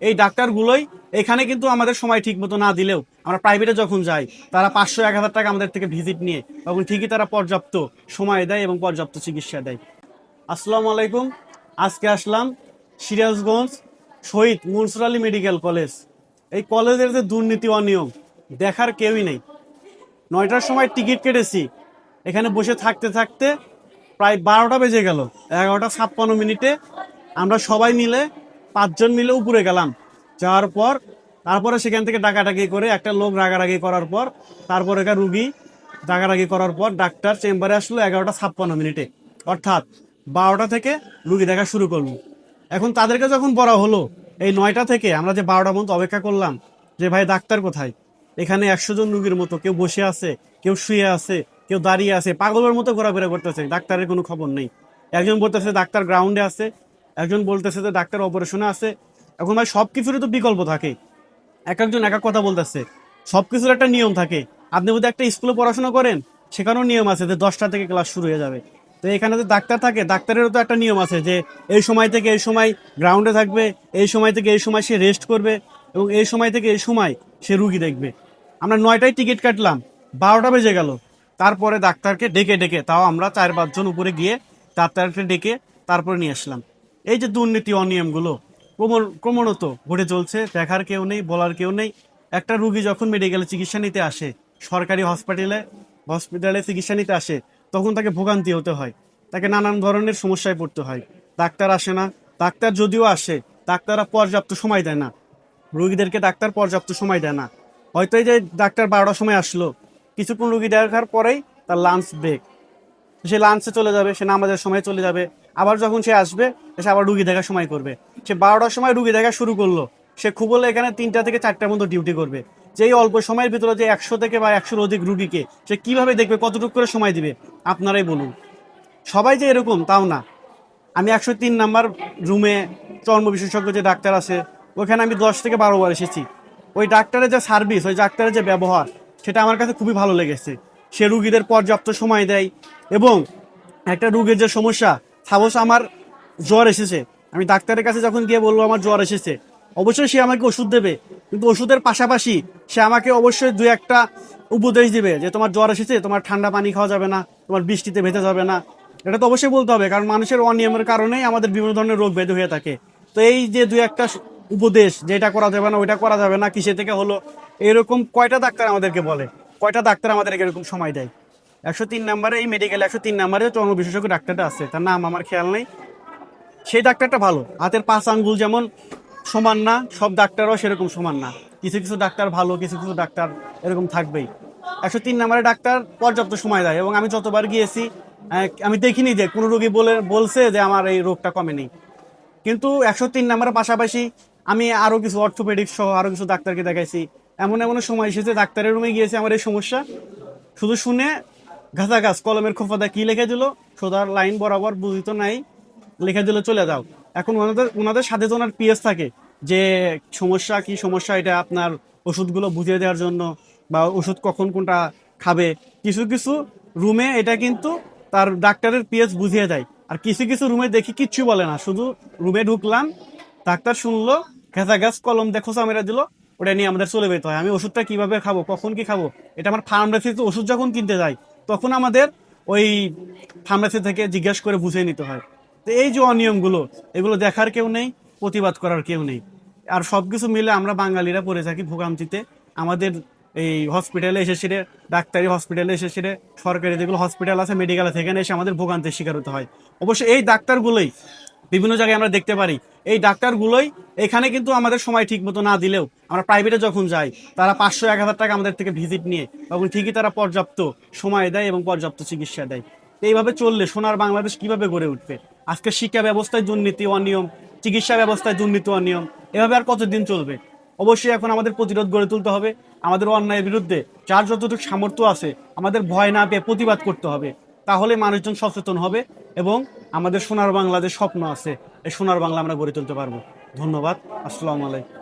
এই ডাক্তারগুলোই এখানে কিন্তু আমাদের সময় ঠিক মতো না দিলেও আমরা প্রাইভেটে যখন যাই, তারা পাঁচশো, এক হাজার টাকা আমাদের থেকে ভিজিট নিয়ে তখন ঠিকই তারা পর্যাপ্ত সময় দেয় এবং পর্যাপ্ত চিকিৎসা দেয়। আসসালামু আলাইকুম। আজকে আসলাম সিরাজগঞ্জ শহীদ মনসুর আলী মেডিকেল কলেজ। এই কলেজের যে দুর্নীতি, অনিয়ম, দেখার কেউই নেই। নয়টার সময় টিকিট কেটেছি। এখানে বসে থাকতে থাকতে প্রায় বারোটা বেজে গেল, এগারোটা ছাপ্পান্ন মিনিটে। আমরা সবাই মিলে পাঁচজন মিলে উপরে গেলাম। যাওয়ার পর, তারপরে সেখান থেকে ডাকাডাকি করে একটা লোক রাগারাগি করার পর, তারপরে একটা রুগী রাগারাগি করার পর ডাক্তার চেম্বারে আসলো এগারোটা ছাপ্পান্ন মিনিটে। অর্থাৎ বারোটা থেকে রুগী দেখা শুরু করল। এখন তাদেরকে যখন বলা হলো, এই নয়টা থেকে আমরা যে বারোটা পর্যন্ত অপেক্ষা করলাম যে ভাই ডাক্তার কোথায়? এখানে একশো জন রুগীর মতো কেউ বসে আছে, কেউ শুয়ে আছে, কেউ দাঁড়িয়ে আছে, পাগলের মতো ঘোরাফেরা করতেছে, ডাক্তারের কোনো খবর নেই। একজন বলতেছে, ডাক্তার গ্রাউন্ডে আছে। একজন বলতেছে যে ডাক্তার অপারেশনে আছে। এখন ভাই সব কিছুরই তো বিকল্প থাকে। এক একজন এক এক কথা বলতেছে। সব কিছুর একটা নিয়ম থাকে। আপনি যদি একটা স্কুলে পড়াশোনা করেন, সেখানেও নিয়ম আছে যে দশটা থেকে ক্লাস শুরু হয়ে যাবে। তো এখানে যে ডাক্তার থাকে, ডাক্তারেরও তো একটা নিয়ম আছে যে এই সময় থেকে এই সময় গ্রাউন্ডে থাকবে, এই সময় থেকে এই সময় সে রেস্ট করবে এবং এই সময় থেকে এই সময় সে রুগী দেখবে। আমরা নয়টায় টিকিট কাটলাম, বারোটা বেজে গেল। তারপরে ডাক্তারকে ডেকে ডেকে, তাও আমরা চার পাঁচজন উপরে গিয়ে ডাক্তারকে ডেকে তারপরে নিয়ে আসলাম। এই যে দুর্নীতি অনিয়মগুলো ক্রম- ক্রমাগত ঘটে চলছে, দেখার কেউ নেই, বলার কেউ নেই। একটা রুগী যখন মেডিকেলে চিকিৎসা নিতে আসে, সরকারি হসপিটালে হসপিটালে চিকিৎসা নিতে আসে, তখন তাকে ভোগান্তি হতে হয়। তাকে নানান ধরনের সমস্যায় পড়তে হয়। ডাক্তার আসে না। ডাক্তার যদিও আসে, ডাক্তাররা পর্যাপ্ত সময় দেয় না। রুগীদেরকে ডাক্তার পর্যাপ্ত সময় দেয় না। হয়তো এই যে ডাক্তার বারোটার সময় আসলো, কিছুক্ষণ রুগী দেখার পরেই তার লাঞ্চ ব্রেক সে লাঞ্চে চলে যাবে, সে নামাজের সময় চলে যাবে। আবার যখন সে আসবে সে আবার রুগী দেখার সময় করবে। সে বারোটার সময় রুগী দেখা শুরু করল। সে খুব হলে এখানে তিনটা থেকে চারটার মতো ডিউটি করবে। যে এই অল্প সময়ের ভিতরে যে একশো থেকে বা একশোর অধিক রুগীকে সে কীভাবে দেখবে, কতটুকু করে সময় দিবে, আপনারাই বলুন। সবাই যে এরকম, তাও না। আমি একশো তিন নাম্বার রুমে চর্ম বিশেষজ্ঞ যে ডাক্তার আছে, ওখানে আমি দশ থেকে বারো বার এসেছি। ওই ডাক্তারের যে সার্ভিস ওই ডাক্তারের যে ব্যবহার, সেটা আমার কাছে খুবই ভালো লেগেছে। সে রুগীদের পর্যাপ্ত সময় দেয় এবং একটা রুগীর যে সমস্যা সাপোজ আমার জ্বর এসেছে, আমি ডাক্তারের কাছে যখন গিয়ে বলব আমার জ্বর এসেছে, অবশ্যই সে আমাকে ওষুধ দেবে। কিন্তু ওষুধের পাশাপাশি সে আমাকে অবশ্যই দু একটা উপদেশ দিবে যে তোমার জ্বর এসেছে, তোমার ঠান্ডা পানি খাওয়া যাবে না, তোমার বৃষ্টিতে ভেজা যাবে না। এটা তো অবশ্যই বলতে হবে, কারণ মানুষের অনিয়মের কারণেই আমাদের বিভিন্ন ধরনের রোগ ব্যাধি হয়ে থাকে। তো এই যে দু একটা উপদেশ যে এটা করা যাবে না, ওইটা করা যাবে না, কিসে থেকে হলো, এরকম কয়টা ডাক্তার আমাদেরকে বলে? কয়টা ডাক্তার আমাদেরকে এরকম সময় দেয়? একশো তিন নাম্বারে, এই মেডিকেল একশো তিন নাম্বারে চর্ম বিশেষজ্ঞ ডাক্তারটা আছে। তার নাম আমার খেয়াল নেই। সেই ডাক্তারটা ভালো। হাতের পাঁচ আঙ্গুল যেমন সমান না, সব ডাক্তারও সেরকম সমান না। কিছু কিছু ডাক্তার ভালো, কিছু কিছু ডাক্তার এরকম থাকবেই। একশো তিন নম্বরের ডাক্তার পর্যাপ্ত সময় দেয় এবং আমি যতবার গিয়েছি আমি দেখিনি যে কোনো রোগী বলে, বলছে যে আমার এই রোগটা কমেনি কিন্তু একশো তিন নম্বরের পাশাপাশি আমি আরও কিছু অর্থোপেডিক সহ আরও কিছু ডাক্তারকে দেখাইছি। এমন এমন সময় এসেছে, ডাক্তারের রুমে গিয়েছে আমার এই সমস্যা। শুধু শুনে ঘাসা গাছ কলমের খোফাদা কি লিখে দিল? সোদার লাইন বরাবর বুঝিত নাই। লিখে দিলে, চলে যাও। এখন ওনাদের ওনাদের সাথে তো ওনার পিএস থাকে যে সমস্যা কি সমস্যা, এটা আপনার ওষুধগুলো বুঝিয়ে দেওয়ার জন্য বা ওষুধ কখন কোনটা খাবে। কিছু কিছু রুমে এটা কিন্তু তার ডাক্তারের পিএস বুঝিয়ে দেয়। আর কিছু কিছু রুমে দেখি কিচ্ছু বলে না, শুধু রুমে ঢুকলাম, ডাক্তার শুনলো ঘেঁচা গাছ কলম দেখো চামেরা দিল, ওটা নিয়ে আমাদের চলে যেতে হয়। আমি ওষুধটা কীভাবে খাব, কখন কি খাব, এটা আমার ফার্মেসিতে ওষুধ যখন কিনতে যাই তখন আমাদের ওই ফার্মেসি থেকে জিজ্ঞাসা করে বুঝিয়ে নিতে হয়। তো এই যে অনিয়মগুলো, এগুলো দেখার কেউ নেই, প্রতিবাদ করার কেউ নেই। আর সব কিছু মিলে আমরা বাঙালিরা পড়ে থাকি ভোগান্তিতে। আমাদের এই হসপিটালে এসে সেরে, ডাক্তারি হসপিটালে এসে সেরে, সরকারি যেগুলো হসপিটাল আছে মেডিকেল এখানে এসে আমাদের ভোগান্তির শিকার হতে হয়। অবশ্য এই ডাক্তারগুলোই বিভিন্ন জায়গায় আমরা দেখতে পারি। এই ডাক্তারগুলোই এখানে কিন্তু আমাদের সময় ঠিক মতো না দিলেও আমরা প্রাইভেটে যখন যাই, তারা পাঁচশো, এক হাজার টাকা আমাদের থেকে ভিজিট নিয়ে তখন ঠিকই তারা পর্যাপ্ত সময় দেয় এবং পর্যাপ্ত চিকিৎসা দেয়। এইভাবে চললে সোনার বাংলাদেশ কীভাবে গড়ে উঠবে? আজকে শিক্ষা ব্যবস্থায় দুর্নীতি অনিয়ম, চিকিৎসা ব্যবস্থায় দুর্নীতি অনিয়ম, এভাবে আর কতদিন চলবে? অবশ্যই এখন আমাদের প্রতিরোধ গড়ে তুলতে হবে, আমাদের অন্যায়ের বিরুদ্ধে যার যতটুকু সামর্থ্য আছে আমাদের ভয় না পেয়ে প্রতিবাদ করতে হবে। তাহলে মানুষজন সচেতন হবে এবং আমাদের সোনার বাংলাদেশ স্বপ্ন আছে। এই সোনার বাংলা আমরা গড়ে তুলতে পারব। ধন্যবাদ। আসসালামু আলাইকুম।